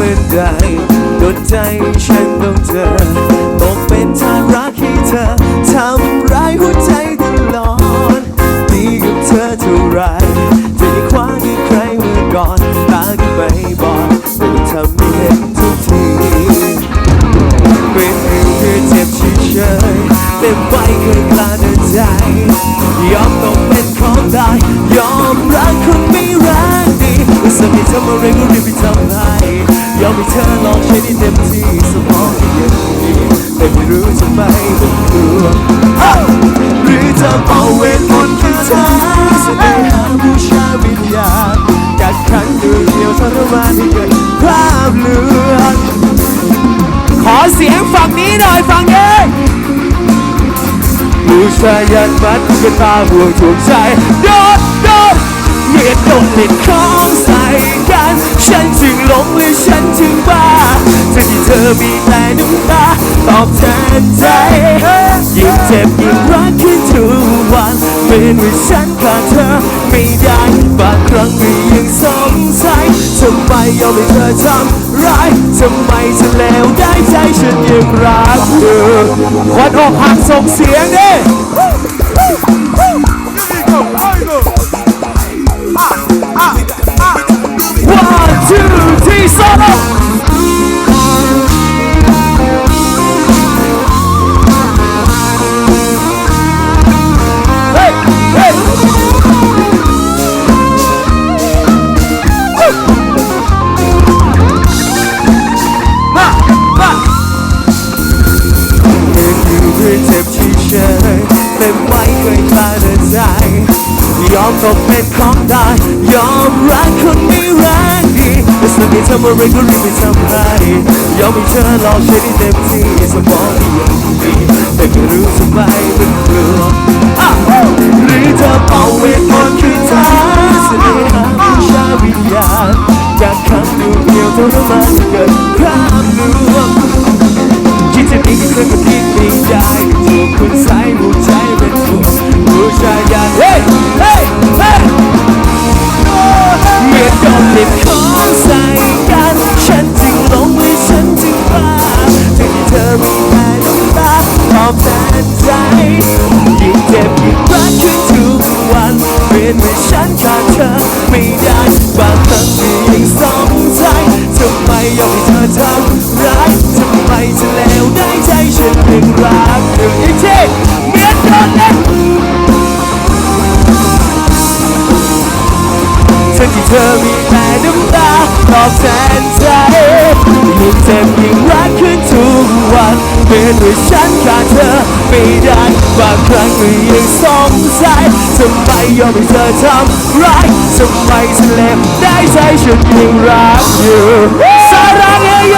มื่อใจฉันต้องเจอตกเป็นทารักให้เธอทำร้ายหัวใจตลอดดีกับเธอเท่าไรจะได้คว้ากับใครเมื่อก่อนตาก็ไม่บอดแต่ต้องทำให้เห็นทุกทีเป็นอยู่เพื่อเจ็บเฉยๆแต่ไม่เคยกล้าเดินใจยอมตกเป็นของตายยอมรักคนไม่รักดีสึกให้ทำอะไรก็รีบไปทำให้ย ยอมให้เธอลองใช้ได้เต็มที่สมองก็ยังดีแต่ไม่รู้ทำไมต้องกลัวอ้าวหรือจะเอาเวทมนต์คาถาเสน่หาบูชาวิญญาณกัดขันดูเดียวทรมานให้เกิดภาพเลือนขอเสียงฝั่งนี้หน่อยฝั่งนี้บูชายันมัดเป็นตาห่วงถูกใจโดดโดด เมียดโดดติดของใส่กัน ฉันจึงหลงและฉันจึงบ้าจะที่เธอมีแต่น้ำตาตอบแทนใจ ยิ่งเจ็บยิ่งรักขึ้นทุกวันเป็นว่าฉันขาดเธอไม่ได้บางครั้งก็ยังสงสัยทำไมยอมให้เธอทำร้ายทำไมเธอแล้วได้ใจฉันยังรักเธอควันออกหักส่งเสียงดิ ยอมตกเป็นของตายยอมรักคนไม่รักดีแต่สักทีทำอะไรก็รีบไปทำให้ยอมให้เธอลองใช้ได้เต็มที่สมองที่ยังดีแต่ไม่รู้ทำไมมันกลัวอ้าวหรือเธอเป่าเวทมนต์คือทางเสน่หาบูชาวิญญาณจากคำดูเดียวเท่านั้นมันเกิดภาพลวงคิดจะหนีก็เคยก็ทิ้งไม่ได้ถูกคุณสายหัวใจ อบแทนใจยิ่งเจ็บยิ่งรักขึ้นทุกวันเป็นเมื่อฉันขาดเธอไม่ได้บางครั้งที่ยังสงสัยทำไมยอมให้เธอทำร้ายทำไมเธอแล้วได้ใจฉันยังรักเธออีกทีเมียโดนเล็บทั้งที่เธอมีแต่น้ำตาตอบแทนใจยิ่งเจ็บยิ่งรัก กวันเป็นว่าฉันขาดเธอไม่ได้บางครั้งก็ยังสงสัยทำไมยอมให้เธอทำร้ายทำไมเธอเลวได้ใจฉันยังรักอยู่สารังเอโย